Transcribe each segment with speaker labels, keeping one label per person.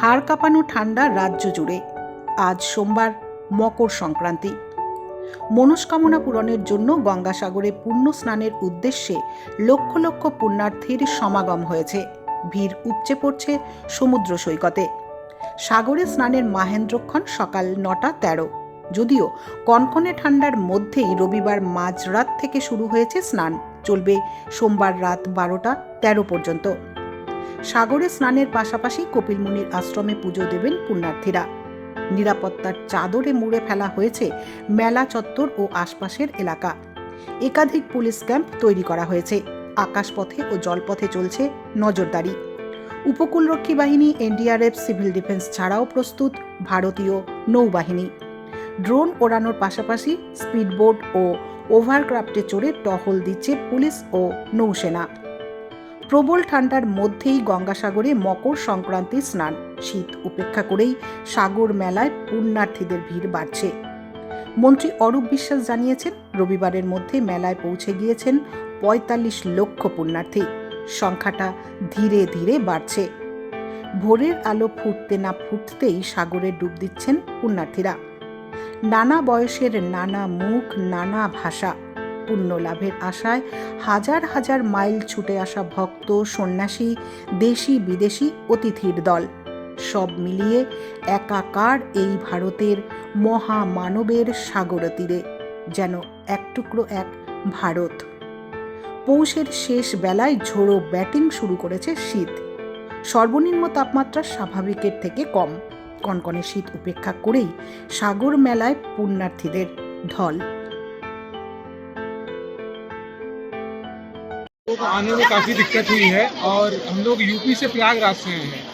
Speaker 1: হাড় কাঁপানো ঠান্ডা রাজ্য জুড়ে আজ সোমবার মকর সংক্রান্তি। মনস্কামনা পূরণের জন্য গঙ্গাসাগরে পুণ্য স্নানের উদ্দেশ্যে লক্ষ লক্ষ পুণ্যার্থীর সমাগম হয়েছে। ভিড় উপচে পড়ছে সমুদ্র সৈকতে। সাগরে স্নানের মাহেন্দ্রক্ষণ সকাল নটা তেরো। যদিও কনকনে ঠান্ডার মধ্যেই রবিবার মাঝরাত থেকে শুরু হয়েছে স্নান। চলবে সোমবার রাত বারোটা তেরো পর্যন্ত। সাগরে স্নানের পাশাপাশি কপিলমুনির আশ্রমে পুজো দেবেন পুণ্যার্থীরা। নিরাপত্তার চাদরে মুড়ে ফেলা হয়েছে মেলা চত্বর ও আশপাশের এলাকা। একাধিক পুলিশ ক্যাম্প তৈরি করা হয়েছে। আকাশপথে ও জলপথে চলছে নজরদারি। উপকূলরক্ষী বাহিনী, এনডিআরএফ, সিভিল ডিফেন্স ছাড়াও প্রস্তুত ভারতীয় নৌবাহিনী। ড্রোন ওড়ানোর পাশাপাশি স্পিডবোট ও ওভারক্রাফটে চড়ে টহল দিচ্ছে পুলিশ ও নৌসেনা। প্রবল ঠান্ডার মধ্যেই গঙ্গাসাগরে মকর সংক্রান্তি স্নান। শীত উপেক্ষা করেই সাগর মেলায় পুণ্যার্থীদের ভিড় বাড়ছে। মন্ত্রী অরূপ বিশ্বাস জানিয়েছেন, রবিবারের মধ্যে মেলায় পৌঁছে গিয়েছেন পঁয়তাল্লিশ লক্ষ পুণ্যার্থী। সংখ্যাটা ধীরে ধীরে বাড়ছে। ভোরের আলো ফুটতে না ফুটতেই সাগরে ডুব দিচ্ছেন পুণ্যার্থীরা। নানা বয়সের নানা মুখ, নানা ভাষা। পুণ্য লাভের আশায় হাজার হাজার মাইল ছুটে আসা ভক্ত, সন্ন্যাসী, দেশি, বিদেশি অতিথির দল। সব মিলিয়ে একাকার এই ভারতের মহামানবের সাগর তীরে, যেন এক টুকরো এক ভারত। পৌষের শেষ বেলায় ঝোড়ো ব্যাটিং শুরু করেছে শীত। সর্বনিম্ন তাপমাত্রা স্বাভাবিকের থেকে কম। কনকনে শীত উপেক্ষা করেই সাগর মেলায় পুণ্যার্থীদের ঢল।
Speaker 2: लोगों को आने में काफ़ी दिक्कत हुई है और हम लोग यूपी से प्रयागराज से आए हैं।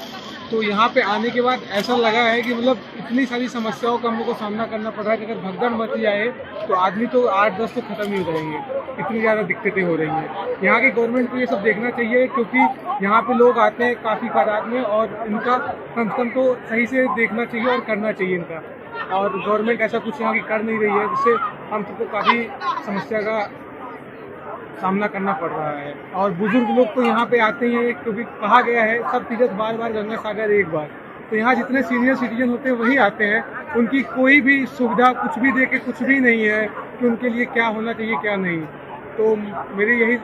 Speaker 2: तो यहाँ पे आने के बाद ऐसा लगा है कि मतलब इतनी सारी समस्याओं का हम लोग को सामना करना पड़ रहा है कि अगर भगदड़ मच जाए तो आदमी तो आठ दस तो खत्म ही हो जाएँगे। इतनी ज़्यादा दिक्कतें हो रही हैं। यहाँ की गवर्नमेंट को ये सब देखना चाहिए क्योंकि यहाँ पे लोग आते हैं काफ़ी तादाद में और इनका कम से तो सही से देखना चाहिए और करना चाहिए इनका। और गवर्नमेंट ऐसा कुछ यहाँ की कर नहीं रही है, जिससे हम सबको काफ़ी समस्या का सामना करना पड़ रहा है। और बुज़ुर्ग लोग तो यहाँ पे आते ही हैं क्योंकि कहा गया है सब तीर्थ बार बार गंगा सागर एक बार। तो यहाँ जितने सीनियर सिटीजन होते हैं वही आते हैं। उनकी कोई भी सुविधा कुछ भी दे के कुछ भी नहीं है कि उनके लिए क्या होना चाहिए क्या नहीं। तो मेरी यही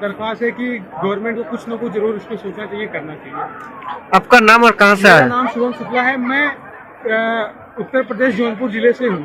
Speaker 2: दरख्वास्त है कि गवर्नमेंट को कुछ ना कुछ ज़रूर इसको सोचना चाहिए करना चाहिए।
Speaker 3: आपका नाम और कहाँ से आया?
Speaker 2: नाम शुभम शुक्ला है। मैं उत्तर प्रदेश जौनपुर ज़िले से हूँ।